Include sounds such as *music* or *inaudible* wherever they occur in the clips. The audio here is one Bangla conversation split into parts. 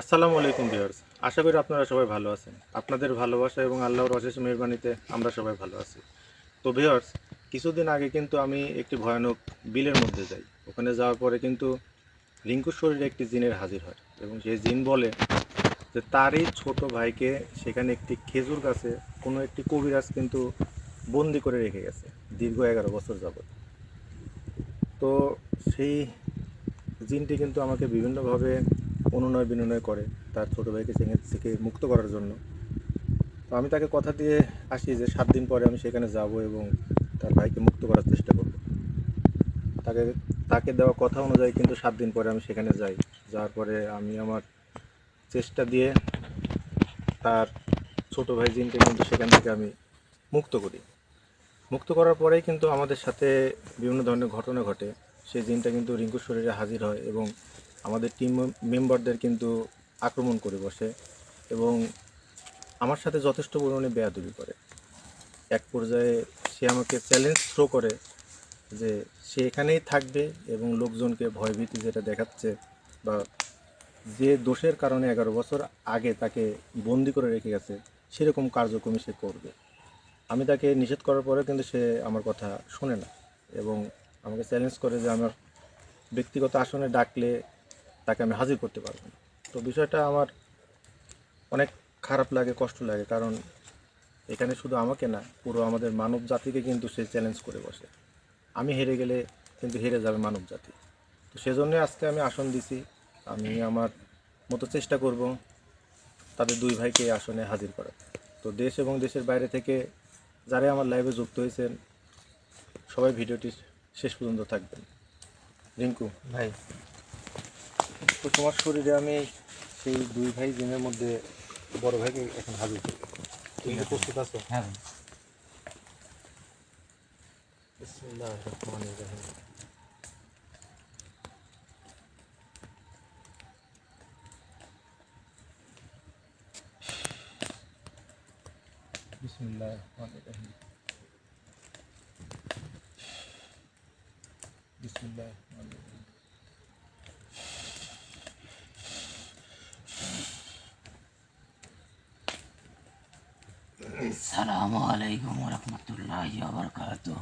আসসালামু আলাইকুম ভিউয়ার্স। আশা করি আপনারা সবাই ভালো আছেন। আপনাদের ভালোবাসা এবং আল্লাহর অশেষ মেহরবানিতে আমরা সবাই ভালো আছি। তো ভিউয়ার্স, কিছুদিন আগে কিন্তু আমি একটি ভয়ানক বিলের মধ্যে যাই। ওখানে যাওয়ার পরে কিন্তু রিঙ্কুর শরীরে একটি জিনের হাজির হয় এবং সেই জিন বলে যে তারই ছোট ভাইকে সেখানে একটি খেজুর গাছে কোনো একটি কবিরাজ কিন্তু বন্দি করে রেখে গেছে দীর্ঘ এগারো বছর যাবত তো সেই জিনটি কিন্তু আমাকে বিভিন্নভাবে অনুনয় বিনয় করে তার ছোটো ভাইকে সেখান থেকে মুক্ত করার জন্য। তো আমি তাকে কথা দিয়ে আসি যে সাত দিন পরে আমি সেখানে যাব এবং তার ভাইকে মুক্ত করার চেষ্টা করব। তাকে তাকে দেওয়া কথা অনুযায়ী কিন্তু সাত দিন পরে আমি সেখানে যাই। যাওয়ার পরে আমি আমার চেষ্টা দিয়ে তার ছোট ভাই জিনকে কিন্তু সেখান থেকে আমি মুক্ত করি। মুক্ত করার পরেই কিন্তু আমাদের সাথে বিভিন্ন ধরনের ঘটনা ঘটে। সেই জিনটা কিন্তু রিঙ্কুর শরীরে হাজির হয় এবং আমাদের টিম মেম্বারদের কিন্তু আক্রমণ করে বসে এবং আমার সাথে যথেষ্ট পরিমাণে বেয়াদবি করে। এক পর্যায়ে সে আমাকে চ্যালেঞ্জ থ্রো করে যে সে এখানেই থাকবে এবং লোকজনকে ভয়ভীতি যেটা দেখাচ্ছে বা যে দোষের কারণে এগারো বছর আগে তাকে বন্দি করে রেখে গেছে, সেরকম কার্যক্রমই সে করবে। আমি তাকে নিষেধ করার পরেও কিন্তু সে আমার কথা শোনে না এবং আমাকে চ্যালেঞ্জ করে যে আমার ব্যক্তিগত আসনে ডাকলে তাকে আমি হাজির করতে পারব না। তো বিষয়টা আমার অনেক খারাপ লাগে, কষ্ট লাগে, কারণ এখানে শুধু আমাকে না, পুরো আমাদের মানব জাতিকে কিন্তু সে চ্যালেঞ্জ করে বসে। আমি হেরে গেলে কিন্তু হেরে যাবে মানব জাতি। তো সেজন্যই আজকে আমি আসন দিছি। আমি আমার মতো চেষ্টা করব তাদের দুই ভাইকে আসনে হাজির করার। তো দেশ এবং দেশের বাইরে থেকে যারা আমার লাইভে যুক্ত হয়েছেন, সবাই ভিডিওটি শেষ পর্যন্ত থাকবেন। রিঙ্কু। ভাই তো তোমার শরীরে আমি সেই দুই ভাই দিনের মধ্যে বড় ভাইকে এখন হাজির করি। তুমি কি প্রস্তুত আছো? হ্যাঁ ভাই। বিসমিল্লাহির রহমানির রহিম বিসমিল্লাহির রহমানির রহিম বিসমিল্লাহির রহমানির রহিম সালামু আলাইকুম রহমতুল্লাহ বারকাতুহ।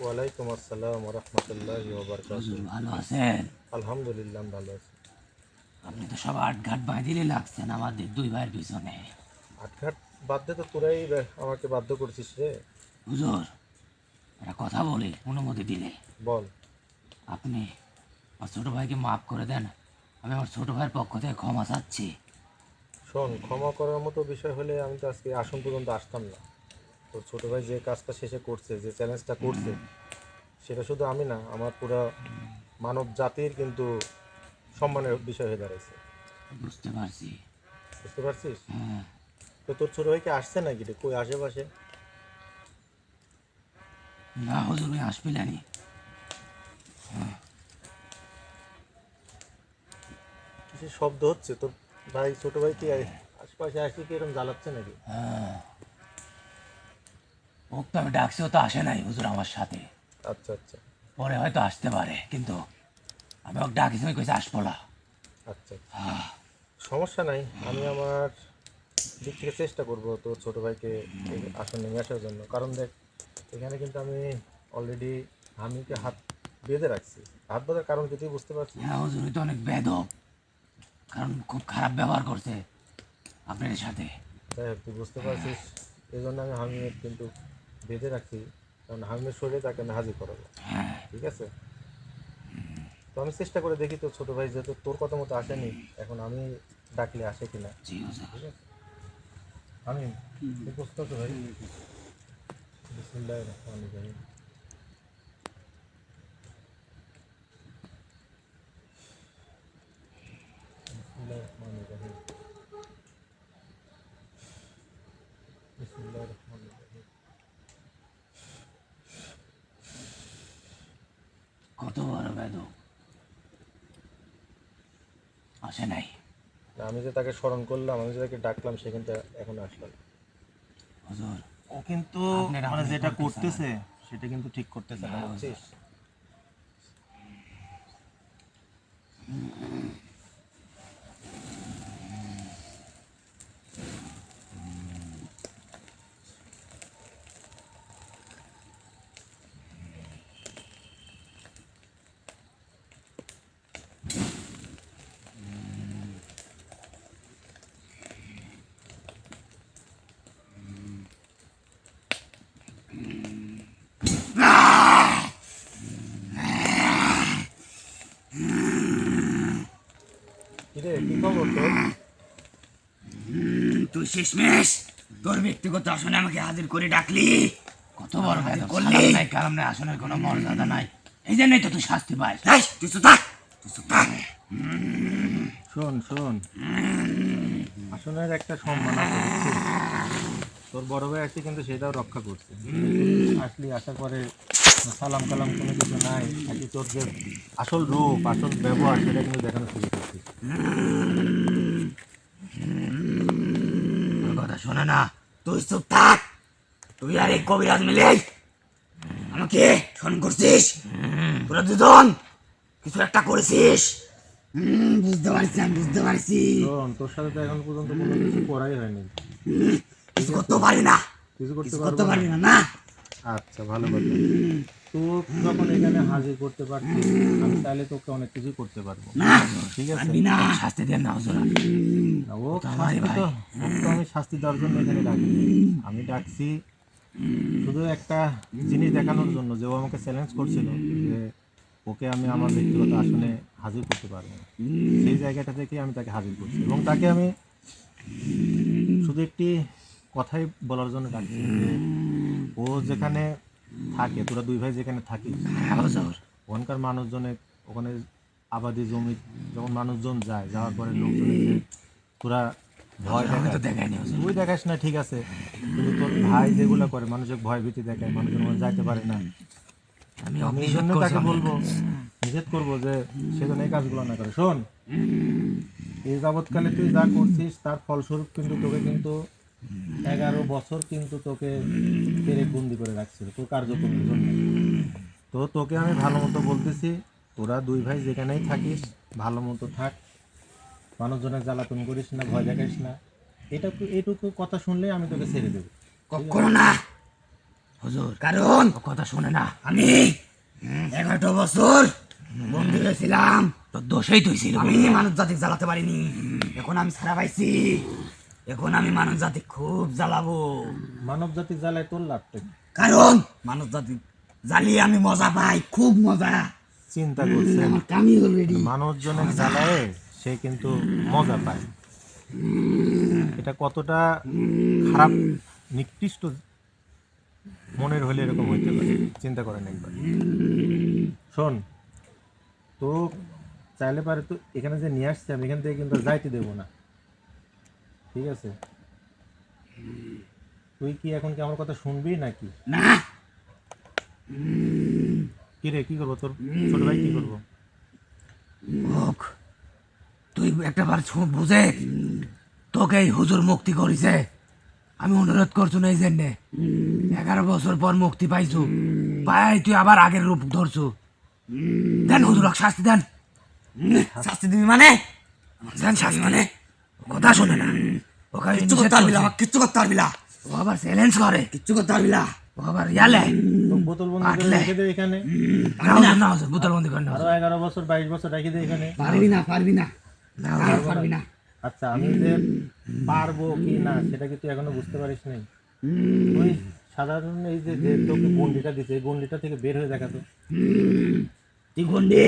ওয়ালাইকুম আসসালাম ওয়া রাহমাতুল্লাহি ওয়া বারাকাতুহু। ভালো আছেন? আলহামদুলিল্লাহ ভালো আছি। আপনি তো সব আটঘাট বাঁধিলে লাগছেন আমাদের দুই ভাইয়ের পিছনে। আটঘাট বাদ দে তো তোরাই আমাকে বাধ্য করছিস রে। হুজুর একটা কথা বলি অনুমতি দিলে। বল। আপনি আমার ছোটো ভাইকে মাফ করে দেন। আমি আমার ছোটো ভাইয়ের পক্ষ থেকে ক্ষমা চাচ্ছি। শোন ক্ষমা করার মতো বিষয় হলে আমি তো আজকে আসন পর্যন্ত আসতাম না। তোর ছোটো ভাই যে কাজটা শেষে করছে যে চ্যালেঞ্জটা করছে সেটা শুধু আমি না আমার পুরো মানব জাতির কিন্তু সম্মানের বিষয় হয়ে দাঁড়াইছে। বুঝতে পারছি। বুঝতে পারছিস? হ্যাঁ। তো তোর ছোটো ভাইকে আসছে নাকি রে? কই আশেপাশে? না হুজুর ওই আসবিলানি কিছু শব্দ হচ্ছে? তোর ভাই ছোট ভাই কি আশেপাশে আসি কি এরকম জ্বালাচ্ছে নাকি? হ্যাঁ। ওক তো আমি ডাকছি ও তো আসে নাই হুজুর আমার সাথে। আচ্ছা আচ্ছা। পরে হয়তো আসতে পারে কিন্তু আমি ওকে ডাকিছি আমি কইছি আসব না। আচ্ছা হ্যাঁ। সমস্যা নাই আমি আমার দিক থেকে চেষ্টা করব তোর ছোট ভাইকে আসনে নিয়ে আসার জন্য। কারণ দেখ এখানে কিন্তু আমি অলরেডি হামিকে হাত বেঁধে রাখছি। হাত বাঁধার কারণ কি তুই বুঝতে পারছিস? হ্যাঁ হুজুর তো অনেক বেদব। কারণ খুব খারাপ ব্যবহার করছে আপনার সাথে। তুই বুঝতে পারছিস এই জন্য আমি হামিমের কিন্তু বেঁধে রাখছি কারণ হামিমের শরীরে তাকে আমি হাজির করাবো হ্যাঁ। ঠিক আছে? তো আমি চেষ্টা করে দেখি তোর ছোট ভাই যেহেতু তোর কথা মতো আসেনি এখন আমি ডাকলে আসে কিনা? জি ঠিক আছে? আমি আছো ভাই? বিসমিল্লাহির রহমানির রহিম। বিসমিল্লাহির রহমানির রহিম বিসমিল্লাহির রহমানির রহিম কত বড় বেদব আসে নাই আমি যে তাকে স্মরণ করলাম আমি যে তাকে ডাকলাম সে কিন্তু এখন আসলাম হুজুর ও কিন্তু মানে যেটা করতেছে সেটা কিন্তু ঠিক করতেছে না না, বুঝছিস কিরে কি খবর তোর তুই শেষমেশ তোর ব্যক্তিগত আসনে আমাকে হাজির করে ডাকলি? কত বড় হাজির করলি? নাই কালাম নাই আসনের কোনো মর্যাদা নাই। এই জন্যই তো তুই শাস্তি পাস তুই তো থাক তুই তো থাক। শোন শোন। আসনের একটা সম্মান আছে তোর বড় ভাই আছে কিন্তু সেটাও রক্ষা করছে। আসলি আসার পরে সালাম কালাম কোনো কিছু নাই নাকি তোর যে আসল রূপ আসল ব্যবহার সেটা কিন্তু দেখানো শুরু করছিস তোর কথা শোনে না তুই চুপ থাক। তুই আর এই কবিরাজ মিলে আমাকে ফোন করছিস। তোরা দুজন কিছু একটা করেছিস। বুঝতে পারছি আমি বুঝতে পারছি। তোর সাথে তো এখন পর্যন্ত কোনো কিছু করাই হয়নি। কিছু করতে পারি না। কিছু করতে করতে পারি না না। আচ্ছা ভালো কথা। তো যখন এখানে হাজির করতে পারছিস আমি তাহলে তোকে অনেক কিছু করতে পারব। ঠিক আছে? না শাস্তি দেন না হুজুর। ও শাস্তি তো আমি শাস্তি দেওয়ার জন্য এখানে ডাকি। আমি ডাকছি শুধু একটা জিনিস দেখানোর জন্য যে ও আমাকে চ্যালেঞ্জ করছিল যে ওকে আমি আমার ব্যক্তিগত আসনে হাজির করতে পারব। সেই জায়গাটা থেকে আমি তাকে হাজির করছি এবং তাকে আমি শুধু একটি কথাই বলার জন্য ডাকছি যে ও যেখানে থাকে তোরা দুই ভাই যেখানে থাকিস ওখানকার মানুষজনে ওখানে আবাদি জমি যখন মানুষজন যায় যাওয়ার পরে লোকজনের যে তোরা ভয় তুই দেখাস না ঠিক আছে। কিন্তু তোর ভাই যেগুলো করে মানুষের ভয় ভীতি দেখায় মানুষের মনে যাইতে পারে না। আমি এই জন্য তাকে বলব নিষেধ করব যে সে যেন এই কাজগুলো না করে। শোন এই যাবৎকালে তুই যা করছিস তার ফলস্বরূপ কিন্তু তোকে কিন্তু এগারো বছর কিন্তু তোকে পেরেক বন্দি করে রাখছিল, তোর কার্যক্রমের জন্য। তো তোকে আমি ভালো মতো বলতেছি, তোরা দুই ভাই যেখানেই থাকিস, ভালো মতো থাক। মানুষজনের জ্বালাতন করিস না, ভয় দেখাইস না। এটা এটুকু কথা শুনলেই আমি তোকে ছেড়ে দেবো। কখনো না। হুজুর, কারণ কথা শোনে না। আমি এগারোটা বছর বন্দি হয়েছিলাম। তোর দোষেই তুই ছিল আমি মানুষ জাতি জ্বালাতে পারিনি। এখন আমি সারা পাইছি। এখন আমি মানব জাতি খুব জ্বালাবো। মানব জাতি জ্বালায় তোর লাভটা কারণ মানুষ জাতি জ্বালিয়ে আমি মজা পাই খুব মজা। চিন্তা করছে আমার কামি অলরেডি মানুষজনের জ্বালায় সে কিন্তু মজা পায়। এটা কতটা খারাপ নিকৃষ্ট মনের হলে এরকম হইতে পারে। চিন্তা করেন একবার। শোন তো চাইলে পারে তো এখানে যে নিয়ে আসছে আমি এখান থেকে কিন্তু যাইতে দেবো না। ঠিক আছে? তুই কি এখন কি আমার কথা শুনবি নাকি? না। কি রে কি করব তোর? ছোট ভাই কি করব? হোক তুই একটা বার বুঝে? তোকে এই হুজুর মুক্তি করিছে। আমি অনুরোধ করছ না এই জন্যে। এগারো বছর পর মুক্তি পাইছু। পাই তুই আবার আগের রূপ ধরছু। দেন হুজুর শাস্তি দেন। শাস্তি দিবি মানে? দেন শাস্তি। মানে কথা শোনে না। ওকে কিচ্ছু করতে পারবি না কিচ্ছু করতে পারবি না। ও আবার চ্যালেঞ্জ করে। কিচ্ছু করতে পারবি না। ও আবার ইয়ালে। তো বোতল বন্ধ করে রেখে দে এখানে। না না হুজুর বোতলবন্দি করে না আরও এগারো বছর বাইশ বছর রেখে দে এখানে। পারবি না পারবি না। না আর পারবি না। আচ্ছা আমি যে পারব কি না সেটা কি তুই এখনও বুঝতে পারিস নাই? তুই সাধারণ এই যে যে তোকে গন্ডিটা দিছে এই গন্ডিটা থেকে বের হয়ে দেখা তো। তুই গন্ডি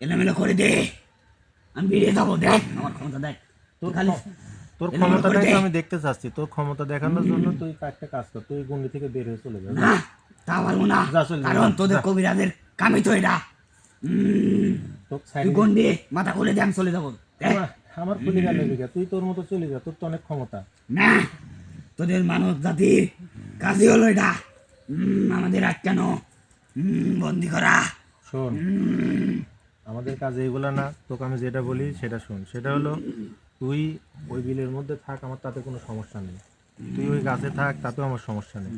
এলোমেলো করে দে। আমি বেরিয়ে যাব দেখ। আমার ক্ষমতা দেখ। তোর খালি তোর ক্ষমতাটাই তো আমি দেখতে চাচ্ছি। তোর ক্ষমতা দেখানোর জন্য তুই একটা কাজ কর। তুই গন্ডি থেকে বের হয়ে চলে যা। না তা পারব না। কারণ তোদের কবিরাজের কামি তো এটা। তুই গন্ডি মাথা খুলে দে আমি চলে যাব। আমার খুলি গেল তুই তোর মতো চলে যা তোর তো অনেক ক্ষমতা। না তোদের মানব জাতি কাজই হলো এটা। আমাদের আটকানো বন্দি করা। শোন। আমাদের কাজ এইগুলো না। তোকে আমি যেটা বলি সেটা শোন। সেটা হলো তুই ওই বিলের মধ্যে থাক আমার তাতে কোনো সমস্যা নেই। তুই ওই গাছে থাক তাতেও আমার সমস্যা নেই।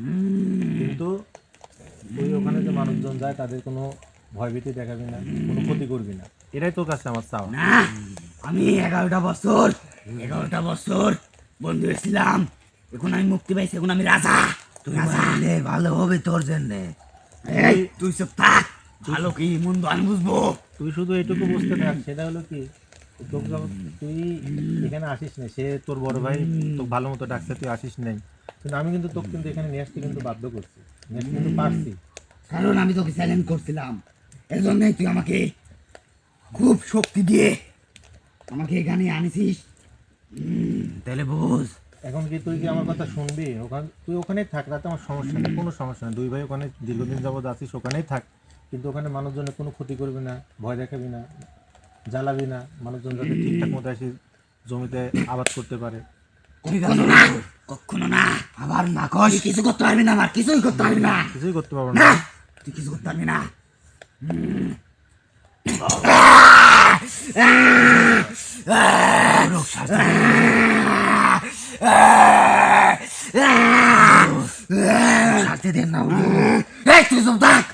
কিন্তু তুই ওখানে যে মানুষজন যায় তাদের কোনো ভয়ভীতি দেখাবি না কোনো ক্ষতি করবি না। এটাই তোর কাছে আমার চাওয়া। আমি এগারোটা বছর এগারোটা বছর বন্ধু হয়েছিলাম এখন আমি মুক্তি পাইছি এখন আমি রাজা। তুই ভালো হবে তোর জন্যে। এই তুই সব থাক। ভালো কি মন্দ আমি বুঝব। তুই শুধু এইটুকু বুঝতে থাক সেটা হলো কি? তোকে যখন তুই এখানে আসিস না সে তোর বড় ভাই তোকে ভালো মতো ডাকছে তুই আসিস নাই। কিন্তু আমি কিন্তু তোকে কিন্তু এখানে নিয়ে আসতে কিন্তু বাধ্য করছি নিয়ে আসতে কিন্তু পারছি। কারণ আমি তোকে চ্যালেঞ্জ করছিলাম। এর জন্যই তুই আমাকে খুব শক্তি দিয়ে আমাকে এখানে আনিছিস। তাহলে বুঝ। এখন কি তুই কি আমার কথা শুনবি? ওখানে তুই ওখানেই থাক রাতে আমার সমস্যা নেই কোনো সমস্যা নেই। দুই ভাই ওখানে দীর্ঘদিন যাবৎ আছিস ওখানেই থাক। কিন্তু ওখানে মানুষজনের কোনো ক্ষতি করবি না ভয় দেখাবি না। জ্বালাবি না মানুষজন যাতে ঠিকঠাক মতো আসি জমিতে আবাদ করতে পারে। কখনো না কখনো না আবার না কস। কিছু করতে পারবি না আমার কিছুই করতে পারবি না। কিছুই করতে পারব না। তুই কিছু করতে পারবি না। শাস্তি দেন না তুই চুপ থাক।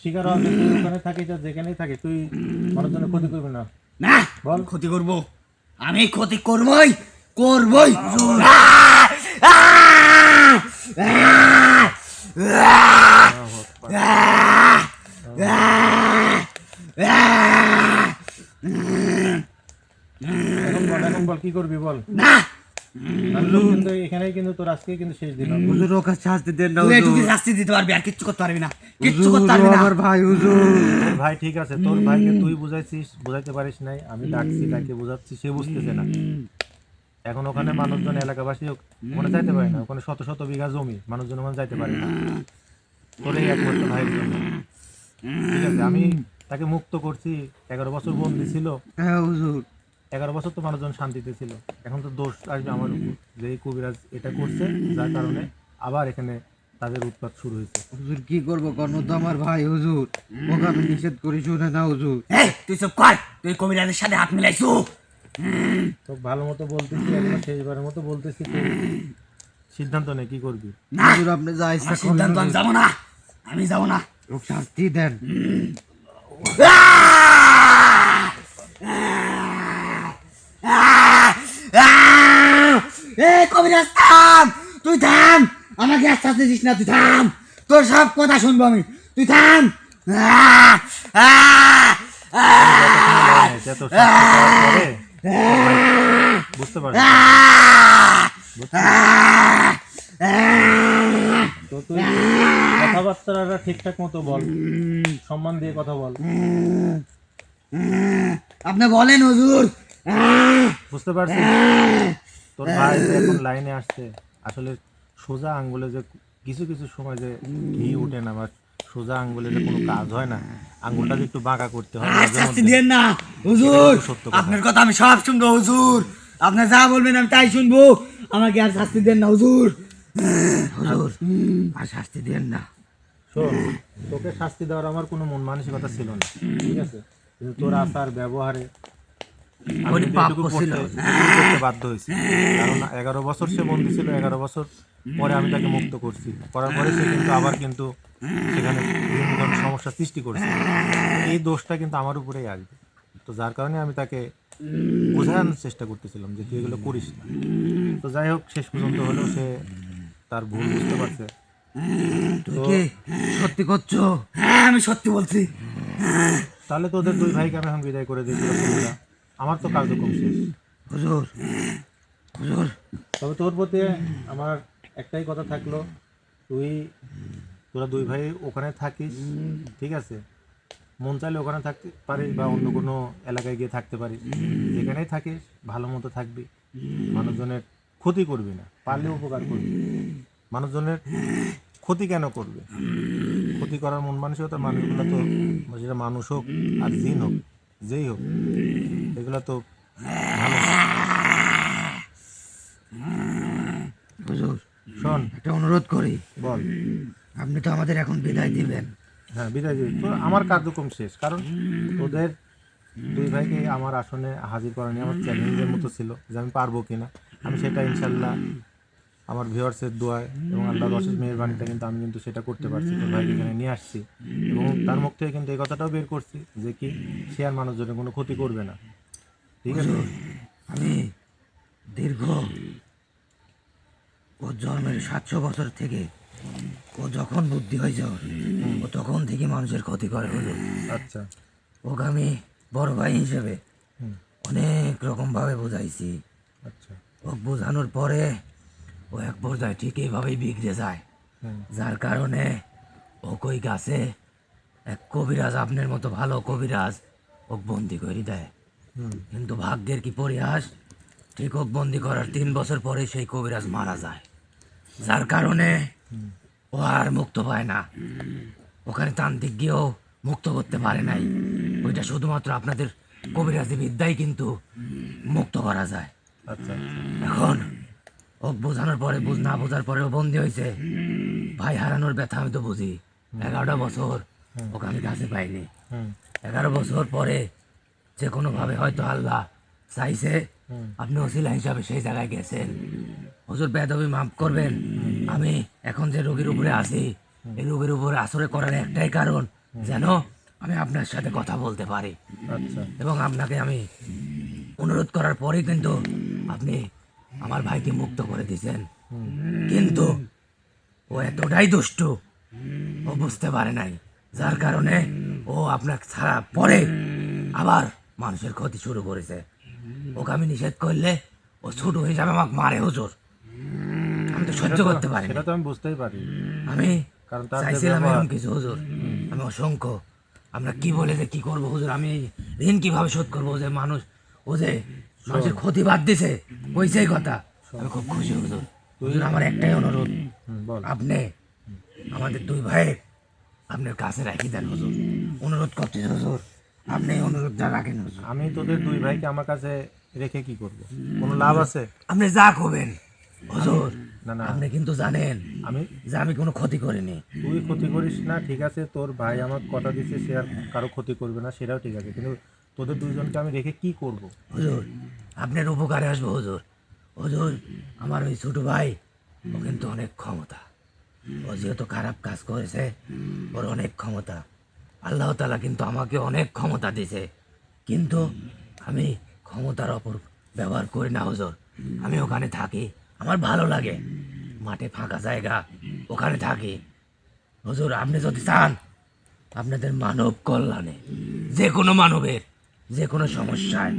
শিকার হবে তুই ওখানে থাকিস আর যেখানেই থাকিস তুই মানুষজনের ক্ষতি করবি না। না বল। ক্ষতি করব। আমি ক্ষতি করবই করবই। এখন বল এখন বল কি করবি বল? না কিন্তু এখানেই কিন্তু তোর আজকে কিন্তু শেষ দিলাম হুজুর ওকে শাস্তি দেন না হুজুর। এটুকু শাস্তি দিতে পারবি আর কিচ্ছু করতে পারবি না। কিচ্ছু করতে পারবি না। আমার ভাই হুজুর। ভাই ঠিক আছে তোর ভাইকে তুই বুঝাইছিস বুঝাইতে পারিস নাই আমি ডাকছি তাকে বুঝাচ্ছি সে বুঝতেছে না। এখন ওখানে মানুষজন এলাকাবাসী ওখানে যাইতে পারে না ওখানে শত শত বিঘা জমি মানুষজন ওখানে যাইতে পারে না। তোর একমাত্র ভাইয়ের জন্য। ঠিক আছে আমি তাকে মুক্ত করছি এগারো বছর বন্দি ছিল। হ্যাঁ হুজুর। এগারো বছর তো মানুষজন শান্তিতে ছিল। এখন তো দোষ আসবে আমার উপর যে এই কবিরাজ এটা করছে যার কারণে আবার এখানে তাদের উৎপাত শুরু হয়েছে। হুজুর কি করব? কর্ণ তো আমার ভাই হুজুর। ওকে আমি নিষেধ করি শুনে না হুজুর। তুই সব কর। তুই কবিরাজের সাথে হাত মিলাইছু। তো ভালো মতো বলতেছি একবার শেষবারের মতো বলতেছি তুই সিদ্ধান্ত নে কি করবি? হুজুর আপনি যা ইচ্ছা সিদ্ধান্ত আমি যাব না। আমি যাব না। শাস্তি দেন? এ কবিরাজ থাম! তুই থাম! আমাকে আর শাস্তি দিস না তুই থাম! তোর সব কথা শুনব আমি। তুই থাম! বুঝতে তো তুই কথাবার্তাটা ঠিকঠাক মতো বল। সম্মান দিয়ে কথা বল। আপনি বলেন হুজুর। বুঝতে পারছিস তোর ভাই এখন লাইনে আসছে আসলে সোজা আঙ্গুলে যে কিছু কিছু সময় যে ঘি উঠে না বা সোজা আঙ্গুলে যে কোনো কাজ হয় না আঙ্গুলটা যে একটু বাঁকা করতে হয় মাঝে মধ্যে। না। হুজুর সত্য কথা। আপনার কথা আমি সব শুনব হুজুর। আপনি যা বলবেন আমি তাই শুনব। আমাকে আর শাস্তি দেন না হুজুর। হুজুর আর শাস্তি দেন না। শোন তোকে শাস্তি দেওয়ার আমার কোনো মন মানসিকতা ছিল না ঠিক আছে? কিন্তু তোর আচার ব্যবহারে আমি পাপ এটুকু ছিল। করতে- করতে বাধ্য হয়েছি। কারণ এগারো বছর সে বন্দি ছিল এগারো বছর পরে আমি তাকে মুক্ত করছি। করার পরে সে কিন্তু আবার কিন্তু সেখানে বিভিন্ন ধরনের সমস্যা সৃষ্টি করছে। এই দোষটা কিন্তু আমার উপরেই আসবে। তো যার কারণে আমি তাকে বোঝানোর চেষ্টা করতেছিলাম যে তুই এগুলো করিস না। তো যাই হোক শেষ পর্যন্ত হলেও সে তার ভুল বুঝতে পারছে। সত্যি করছ হ্যাঁ আমি সত্যি বলছি তাহলে তোদের দুই ভাইকে আমি এখন বিদায় করে দিই পুরো আমার তো কার্যক্রম শেষ। হুজুর হুজুর। তবে তোর প্রতি আমার একটাই কথা থাকল তুই তোরা দুই ভাই ওখানে থাকিস ঠিক আছে? মন চাইলে ওখানে থাকতে পারিস বা অন্য কোনো এলাকায় গিয়ে থাকতে পারিস। যেখানেই থাকিস ভালো মতো থাকবি। মানুষজনের ক্ষতি করবি না পারলে উপকার করবি। মানুষজনের ক্ষতি কেন করবে? ক্ষতি করার মন মানসিকতা মানুষগুলো তো সেটা মানুষ হোক আর জিন হোক যেই হোক এগুলো তো হুজুর শোন। একটা অনুরোধ করি। বল। আপনি তো আমাদের এখন বিদায় দিবেন। হ্যাঁ বিদায় দিবি। তো আমার কার্যক্রম শেষ কারণ ওদের দুই ভাইকে আমার আসনে হাজির করা নিয়ে আমার চ্যালেঞ্জের মতো ছিল যে আমি পারব কিনা। আমি সেটা ইনশাল্লাহ আমার ভিউয়ার্সের দোয়ায় এবং আল্লাহর অশেষ মেহরবানিতে কিন্তু আমি কিন্তু সেটা করতে পারছি তো ভাইকে এখানে নিয়ে আসছি। এবং তার মুখ থেকে কিন্তু এই কথাটাও বের করছি যে কি সে আর মানুষজনের কোনো ক্ষতি করবে না। ঠিক আছে? আমি দীর্ঘ ও জন্মের সাতশো বছর থেকে ও যখন বুদ্ধি হয়ে ওর, ও তখন থেকে মানুষের ক্ষতি করে হলো আচ্ছা। ওকে আমি বড় ভাই হিসেবে অনেক রকমভাবে বোঝাইছি। আচ্ছা। ও বোঝানোর পরে ও এক পর্যায়ে ঠিক এইভাবেই বিগড়ে যায়। যার কারণে ও কই গাছে এক কবিরাজ আপনার মতো ভালো কবিরাজ ওক বন্দি করে দেয়। কিন্তু ভাগ্যের কি পরিহাস? ঠিক ওক বন্দি করার তিন বছর পরে সেই কবিরাজ মারা যায়। যার কারণে ও আর মুক্ত পায় না। ওখানে তান্ত্রিক গিয়েও মুক্ত করতে পারে নাই। ওইটা শুধুমাত্র আপনাদের কবিরাজি বিদ্যাই কিন্তু মুক্ত করা যায়। আচ্ছা। এখন বোঝানোর পরে বুঝ না বোঝার পরে ও বন্দি হয়েছে ভাই হারানোর ব্যথা আমি তো বুঝি। এগারোটা বছর ওকে আমি কাছে পাইনি। এগারো বছর পরে যে কোনোভাবে হয়তো আল্লাহ চাইছে আপনি ওসিলা হিসাবে সেই জায়গায় গেছেন। হুজুর বেদবি মাফ করবেন। আমি এখন যে রোগীর উপরে আছি এই রোগীর উপরে আসরে করার একটাই কারণ যেন আমি আপনার সাথে কথা বলতে পারি। আচ্ছা। এবং আপনাকে আমি অনুরোধ করার পরেই কিন্তু আপনি আমার ভাইকে মুক্ত করে দিয়েছেন। কিন্তু ও এতটাই দুষ্টু ও বুঝতে পারে নাই। যার কারণে ও আপনার ছাড়া পরে আবার মানুষের ক্ষতি শুরু করেছে। ওকে আমি নিষেধ করলে ও ছোট হিসাবে আমাকে মারে হুজুর। আমি তো সহ্য করতে পারি সেটা তো আমি বুঝতেই পারি। আমি চাইছিলাম এরকম কিছু হুজুর। আমি অসংখ্য। আমরা কি বলে যে কি করব হুজুর? আমি ঋণ কীভাবে শোধ করব যে মানুষ ও যে মানুষের ক্ষতি বাদ দিছে। ওইটাই কথা। আমি খুব খুশি হুজুর হুজুর আমার একটাই অনুরোধ। আপনি আমাদের দুই ভাই আপনার কাছে রাখি দেন হুজুর। অনুরোধ করতে হুজুর। আপনি অনুরোধটা রাখেন হুজুর। আমি তোদের দুই ভাইকে আমার কাছে রেখে কি করব? কোনো লাভ আছে? আপনি যা করবেন হুজুর না না। আপনি কিন্তু জানেন আমি যে আমি কোনো ক্ষতি করিনি। তুই ক্ষতি করিস না ঠিক আছে? তোর ভাই আমার কথা দিচ্ছে সে আর কারও ক্ষতি করবে না সেটাও ঠিক আছে। কিন্তু তোদের দুইজনকে আমি রেখে কি করব? হুজুর, আপনার উপকারে আসব, হুজুর। হুজুর, আমার ওই ছোট ভাই, ও কিন্তু অনেক ক্ষমতা। ও যেহেতু খারাপ কাজ করেছে, ওর অনেক ক্ষমতা। আল্লাহ তালা কিন্তু আমাকে অনেক ক্ষমতা দিয়েছে। কিন্তু আমি ক্ষমতার অপর ব্যবহার করি না, হুজুর। আমি ওখানে থাকি, আমার ভালো লাগে। মাঠে ফাঁকা জায়গা, ওখানে থাকি। হুজুর, আপনি যদি চান, আপনাদের মানব কল্যাণে যে কোনো মানবের যে কোনো সমস্যায়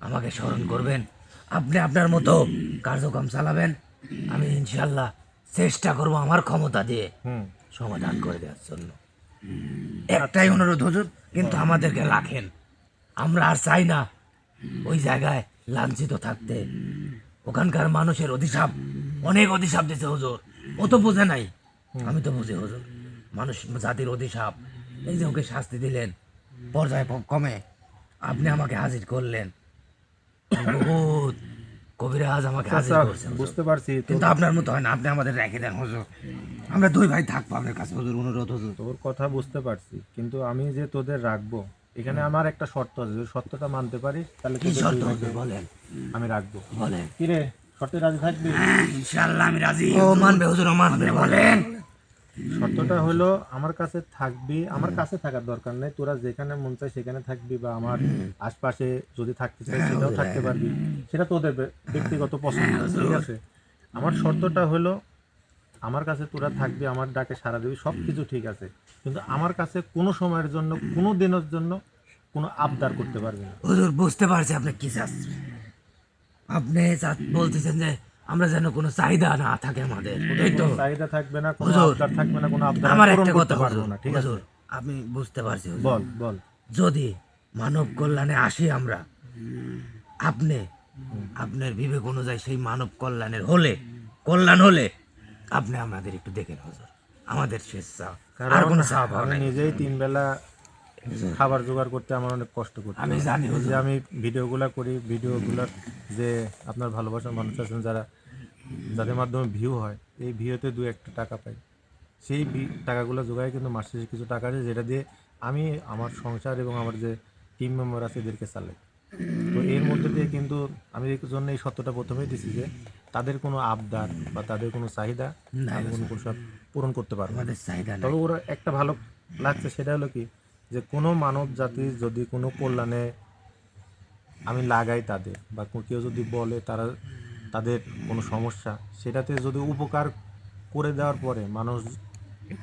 আমাকে স্মরণ করবেন। আপনি আপনার মতো কার্যক্রম চালাবেন। আমি ইনশাল্লাহ চেষ্টা করব আমার ক্ষমতা দিয়ে সমাধান করে দেওয়ার জন্য। একটাই অনুরোধ হুজুর কিন্তু আমাদেরকে রাখেন। আমরা আর চাই না ওই জায়গায় লাঞ্ছিত থাকতে। ওখানকার মানুষের অধিশাপ অনেক অধিশাপ দিছে হুজুর। ও তো বোঝে নাই। আমি তো বুঝি হুজুর। মানুষ জাতির অধিশাপ এই যে ওকে শাস্তি দিলেন পর্যায় কমে আপনি আমাকে হাজির করলেন। *laughs* বহুত কবিরাজ আমাকে হাজির আচ্ছা, হুজুর। বুঝতে পারছি কিন্তু আপনার মতো হয় না আপনি আমাদের রেখে দেন হুজুর। আমরা দুই ভাই থাকব আপনার কাছে হুজুর অনুরোধ হুজুর। তোর কথা বুঝতে পারছি কিন্তু আমি যে তোদের রাখব এখানে আমার একটা শর্ত আছে যদি শর্তটা মানতে পারিস তাহলে কি শর্ত ভাইকে বলেন? আমি রাখব। বলেন। কিরে শর্তে রাজি থাকবি? ইনশাল্লাহ আমি রাজি। ও মানবে হুজুর মানবে বলেন। শর্তটা হলো আমার কাছে থাকবি আমার কাছে থাকার দরকার নেই তোরা যেখানে মন চায় সেখানে থাকবি বা আমার আশপাশে যদি থাকতে চাই সেটাও থাকতে পারবি। সেটা তোদের ব্যক্তিগত পছন্দ ঠিক আছে? আমার শর্তটা হলো আমার কাছে তোরা থাকবি আমার ডাকে সারা দিবি সব কিছু ঠিক আছে। কিন্তু আমার কাছে কোনো সময়ের জন্য কোনো দিনের জন্য কোনো আবদার করতে পারবি না। বুঝতে পারছি আপনি কি চাচ্ছেন। আপনি বলতেছেন যে আমরা যেন কোনো চাহিদা না থাকে আমাদের তো? চাহিদা থাকবে না কোনো আবদার থাকবে না কোনো আবদার আমার আমি একটা কথা পারব না ঠিক আছে? আমি বুঝতে পারছি বল বল। যদি মানব কল্যাণে আসি আমরা আপনি আপনার বিবেক অনুযায়ী সেই মানব কল্যাণের হলে কল্যাণ হলে আপনি আমাদের একটু দেখেন হুজুর। আমাদের শেষ চাওয়া আর কোনো নাই। নিজেই তিন বেলা খাবার জোগাড় করতে আমার অনেক কষ্ট করতে আমি জানি যে আমি ভিডিওগুলো করি ভিডিওগুলোর যে আপনার ভালোবাসার মানুষ আছেন যারা যাদের মাধ্যমে ভিউ হয় এই ভিউতে দু একটা টাকা পাই। সেই টাকাগুলো জোগায় কিন্তু মাস শেষে কিছু টাকা আছে যেটা দিয়ে আমি আমার সংসার এবং আমার যে টিম মেম্বার আছে এদেরকে চালাই। তো এর মধ্যে দিয়ে কিন্তু আমি এই জন্য এই সত্যটা প্রথমেই দিছি যে তাদের কোনো আবদার বা তাদের কোনো চাহিদা আমি কোনো পূরণ করতে পারব তবে ওরা একটা ভালো লাগছে সেটা হলো কি যে কোনো মানব জাতি যদি কোনো কল্যাণে আমি লাগাই তাদের বা কেউ যদি বলে তারা তাদের কোনো সমস্যা সেটাতে যদি উপকার করে দেওয়ার পরে মানুষ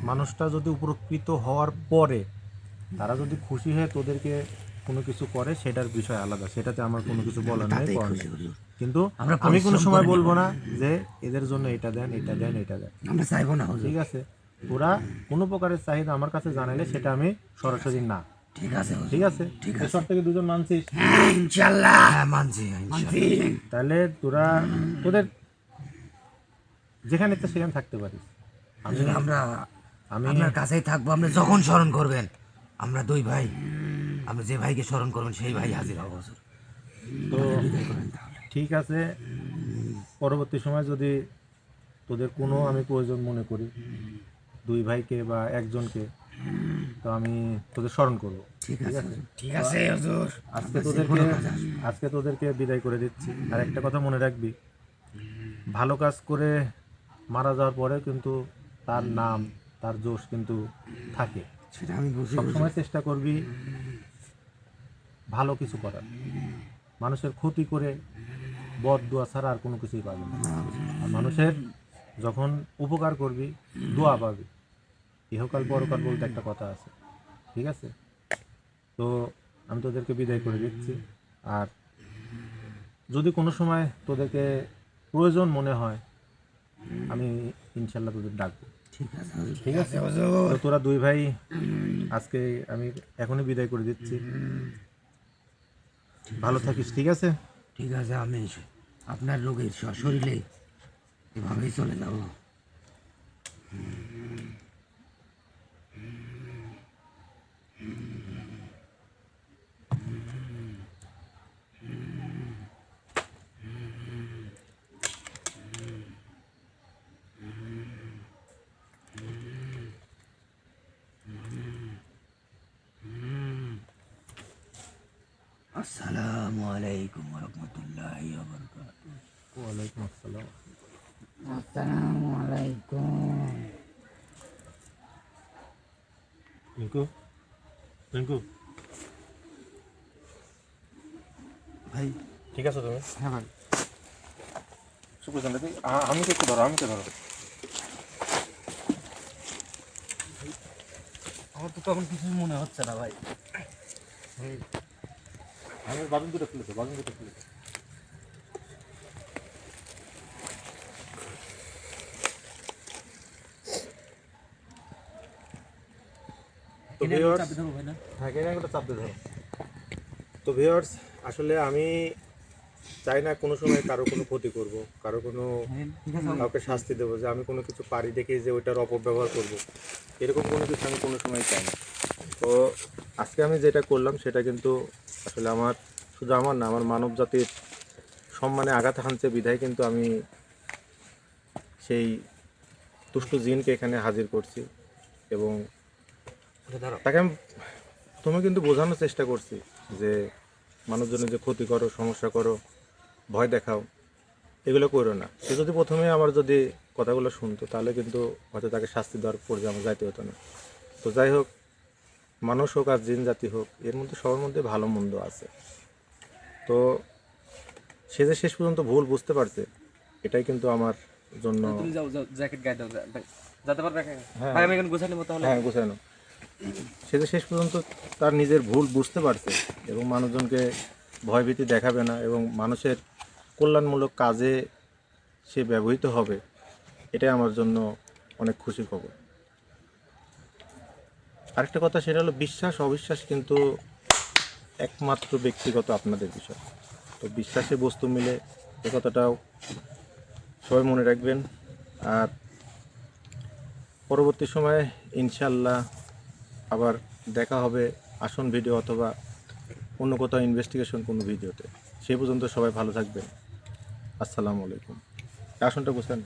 মানুষটা যদি উপকৃত হওয়ার পরে তারা যদি খুশি হয়ে তোদেরকে কোনো কিছু করে সেটার বিষয় আলাদা। সেটাতে আমার কোনো কিছু বলার নেই কিন্তু আমি কোনো সময় বলব না যে এদের জন্য এটা দেন এটা দেন এটা দেন। আমরা চাইব না ঠিক আছে? ওরা কোনো প্রকারের চাহিদা আমার কাছে জানাইলে সেটা আমি সরাসরি না। ঠিক আছে ঠিক আছে? ঠিক আছে। শর্ত থেকে দুজন মানছিস? হ্যাঁ ইনশাল্লাহ হ্যাঁ মানছি মানছি। তাহলে তোরা তোদের যেখানে ইচ্ছা সেখানে থাকতে পারিস। আমি আমরা আমি আপনার কাছেই থাকব আপনি যখন স্মরণ করবেন। আমরা দুই ভাই। আপনি যে ভাইকে স্মরণ করবেন সেই ভাই হাজির হব তো ঠিক আছে। পরবর্তী সময় যদি তোদের কোনো আমি প্রয়োজন মনে করি দুই ভাইকে বা একজনকে তো আমি তোদের স্মরণ করব। ঠিক আছে। ঠিক আছে? হুজুর। আজকে তোদেরকে আজকে তোদেরকে বিদায় করে দিচ্ছি। আর একটা কথা মনে রাখবি ভালো কাজ করে মারা যাওয়ার পরে কিন্তু তার নাম তার জোশ কিন্তু থাকে। সেটা আমি সবসময় চেষ্টা করবি ভালো কিছু করার। মানুষের ক্ষতি করে বদ দোয়া ছাড়া আর কোনো কিছুই পাবে না। আর মানুষের যখন উপকার করবি দোয়া পাবি। ইহকাল পরকাল বলতে একটা কথা আছে। ঠিক আছে? তো আমি তোদেরকে বিদায় করে দিচ্ছি। আর যদি কোনো সময় তোদেরকে প্রয়োজন মনে হয় আমি ইনশাল্লাহ তোদের ডাকবো। ঠিক আছে। ঠিক আছে? তো তোরা দুই ভাই আজকে আমি এখনই বিদায় করে দিচ্ছি। ভালো থাকিস ঠিক আছে? ঠিক আছে আমি আপনার রোগের শরীরে এভাবেই চলে যাব আসসালামু আলাইকুম রহমতুল্লাহ ওয়ালাইকুম আসসালাম আসসালামু আলাইকুম রিঙ্কু রিঙ্কু ভাই। ঠিক আছে তুমি? হ্যাঁ ভাই। সুপ্রচন্ড আমি তো একটু ধরো আমি তো ধরো। আমার তো তখন কিছু মনে হচ্ছে না ভাই। আমি বাদন দুটো খুলেছো বাদন দুটো খুলেছো। তো viewers, হ্যাঁ কেন একটা চাপ ধরো। তো ভিউয়ার্স আসলে আমি চাই না কোনো সময় কারও কোনো ক্ষতি করব কারও কোনো কাউকে শাস্তি দেবো যে আমি কোনো কিছু পারি দেখে যে ওইটার অপব্যবহার করব। এরকম কোনো কিছু আমি কোনো সময় চাই না। তো আজকে আমি যেটা করলাম সেটা কিন্তু আসলে আমার শুধু আমার না আমার মানব জাতির সম্মানে আঘাত হানছে বিধায় কিন্তু আমি সেই তুষ্ট জিনকে এখানে হাজির করছি এবং তাকে আমি তুমি কিন্তু বোঝানোর চেষ্টা করছি যে মানুষজনের যে ক্ষতি করো সমস্যা করো ভয় দেখাও এগুলো করো না। সে যদি প্রথমে আমার যদি কথাগুলো শুনতো তাহলে কিন্তু হয়তো তাকে শাস্তি দেওয়ার পর্যায়ে আমার যাইতে হতো না। তো যাই হোক মানুষ হোক আর জিন জাতি হোক এর মধ্যে সবার মধ্যে ভালো মন্দ আছে। তো সে যে শেষ পর্যন্ত ভুল বুঝতে পারছে এটাই কিন্তু আমার জন্য তুমি যাও যাও জ্যাকেট গায়ে দাও যেতে পারবে হ্যাঁ। আমি এখন গুছাই নেব তাহলে। হ্যাঁ গোছানো সে যে শেষ পর্যন্ত তার নিজের ভুল বুঝতে পারছে এবং মানুষজনকে ভয়ভীতি দেখাবে না এবং মানুষের কল্যাণমূলক কাজে সে ব্যবহৃত হবে, এটাই আমার জন্য অনেক খুশি খবর। আরেকটা কথা সেটা হলো বিশ্বাস, অবিশ্বাস কিন্তু একমাত্র ব্যক্তিগত আপনাদের বিষয়। তো বিশ্বাসে বস্তু মিলে এ কথাটাও সবাই মনে রাখবেন। আর পরবর্তী সময়ে ইনশাল্লাহ আবার দেখা হবে আসন ভিডিও অথবা অন্য কোথাও ইনভেস্টিগেশন কোনো ভিডিওতে সেই পর্যন্ত সবাই ভালো থাকবেন। আসসালামু আলাইকুম। আসনটা বুঝলেন